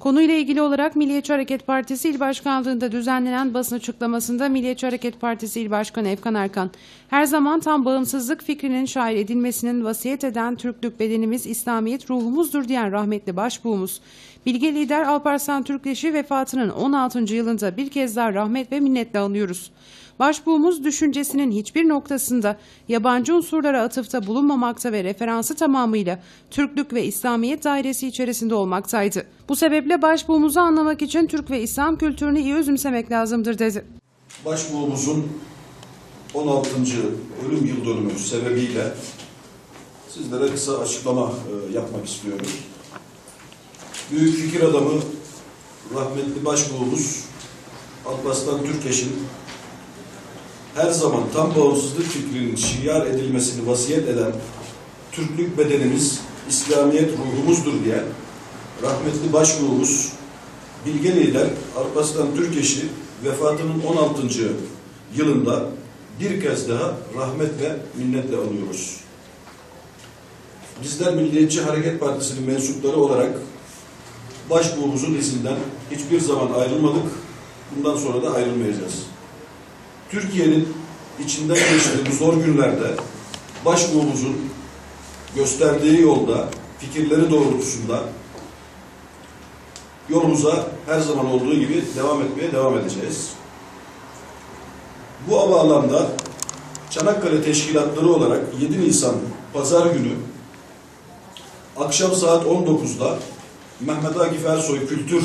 Konuyla ilgili olarak Milliyetçi Hareket Partisi İl Başkanlığı'nda düzenlenen basın açıklamasında Milliyetçi Hareket Partisi İl Başkanı Efkan Erkan, her zaman tam bağımsızlık fikrinin şair edilmesinin vasiyet eden Türklük bedenimiz İslamiyet ruhumuzdur diyen rahmetli başbuğumuz, bilge lider Alparslan Türkeş'i vefatının 16. yılında bir kez daha rahmet ve minnetle anıyoruz. Başbuğumuz düşüncesinin hiçbir noktasında yabancı unsurlara atıfta bulunmamakta ve referansı tamamıyla Türklük ve İslamiyet dairesi içerisinde olmaktaydı. Bu sebeple başbuğumuzu anlamak için Türk ve İslam kültürünü iyi özümsemek lazımdır dedi. Başbuğumuzun 16. ölüm yıl dönümü sebebiyle sizlere kısa açıklama e, yapmak istiyorum. Büyük fikir adamı rahmetli başbuğumuz Alparslan Türkeş'in her zaman tam bağımsızlık fikrinin şiar edilmesini vasiyet eden Türklük bedenimiz, İslamiyet ruhumuzdur diyen rahmetli başbuğumuz bilge lider Alparslan Türkeş'i vefatının 16. yılında bir kez daha rahmet ve minnetle anıyoruz. Bizler Milliyetçi Hareket Partisi'nin mensupları olarak başbuğumuzun izinden hiçbir zaman ayrılmadık. Bundan sonra da ayrılmayacağız. Türkiye'nin içinden geçtiği bu zor günlerde başbuğumuzun gösterdiği yolda, fikirleri doğrultusunda yolumuza her zaman olduğu gibi devam etmeye devam edeceğiz. Bu bağlamda Çanakkale Teşkilatları olarak 7 Nisan Pazar günü akşam saat 19'da Mehmet Akif Ersoy Kültür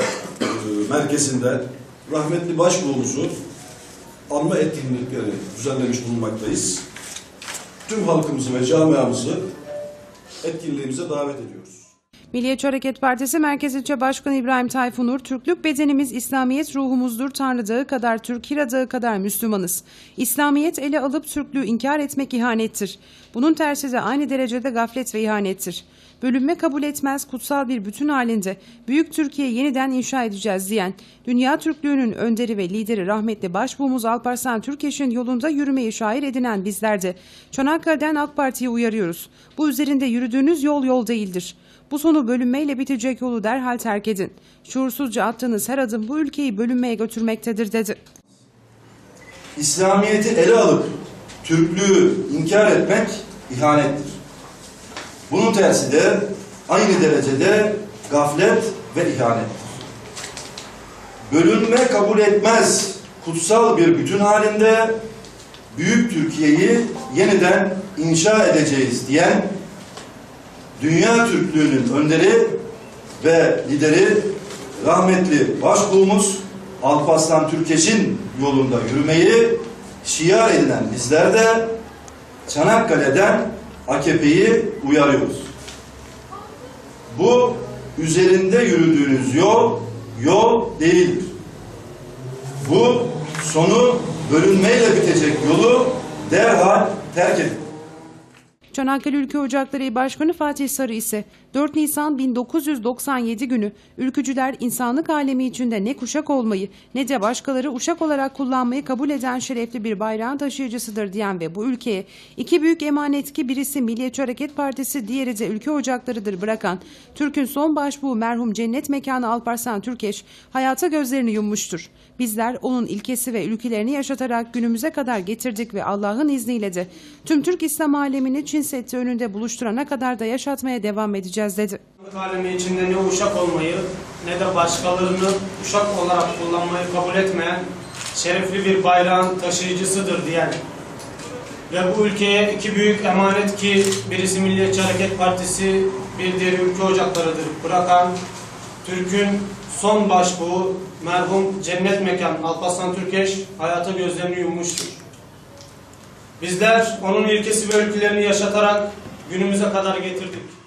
e, Merkezi'nde rahmetli başbuğumuzu anma etkinlikleri düzenlemiş bulunmaktayız. Tüm halkımızı ve camiamızı etkinliğimize davet ediyoruz. Milliyetçi Hareket Partisi Merkez İlçe Başkanı İbrahim Tayfunur, Türklük bedenimiz İslamiyet ruhumuzdur, Tanrı dağı kadar Türk, Hira dağı kadar Müslümanız. İslamiyet ele alıp Türklüğü inkar etmek ihanettir. Bunun tersi de aynı derecede gaflet ve ihanettir. Bölünme kabul etmez kutsal bir bütün halinde Büyük Türkiye yeniden inşa edeceğiz diyen, Dünya Türklüğünün önderi ve lideri rahmetli başbuğumuz Alparslan Türkeş'in yolunda yürümeyi şair edinen bizler de Çanakkale'den AK Parti'yi uyarıyoruz. Bu üzerinde yürüdüğünüz yol yol değildir. Bu sonu bölünmeyle bitecek yolu derhal terk edin. Şuursuzca attığınız her adım bu ülkeyi bölünmeye götürmektedir dedi. İslamiyet'i ele alıp Türklüğü inkar etmek ihanettir. Bunun tersi de aynı derecede gaflet ve ihanettir. Bölünme kabul etmez kutsal bir bütün halinde büyük Türkiye'yi yeniden inşa edeceğiz diyen Dünya Türklüğünün önderi ve lideri rahmetli başbuğumuz Alparslan Türkeş'in yolunda yürümeyi şiar edilen bizler de Çanakkale'den AKP'yi uyarıyoruz. Bu üzerinde yürüdüğünüz yol yol değildir. Bu sonu bölünmeyle bitecek yolu derhal terk edin. Çanakkale Ülke Ocakları Başkanı Fatih Sarı ise 4 Nisan 1997 günü ülkücüler insanlık alemi içinde ne kuşak olmayı ne de başkaları uşak olarak kullanmayı kabul eden şerefli bir bayrağın taşıyıcısıdır diyen ve bu ülkeye iki büyük emanet ki birisi Milliyetçi Hareket Partisi diğeri de Ülke Ocakları'dır bırakan Türk'ün son başbuğu merhum cennet mekanı Alparslan Türkeş hayata gözlerini yummuştur. Bizler onun ilkesi ve ülkelerini yaşatarak günümüze kadar getirdik ve Allah'ın izniyle de tüm Türk İslam alemini Çin Seddi önünde buluşturana kadar da yaşatmaya devam edeceğiz dedi. alemi içinde ne uşak olmayı ne de başkalarını uşak olarak kullanmayı kabul etmeyen şerefli bir bayrağın taşıyıcısıdır diyen ve bu ülkeye iki büyük emanet ki birisi Milliyetçi Hareket Partisi bir diğeri Ülke Ocakları'dır bırakan Türk'ün son başbuğu merhum cennet mekan Alparslan Türkeş hayata gözlerini yummuştur. Bizler onun ilkesi ve ülkelerini yaşatarak günümüze kadar getirdik.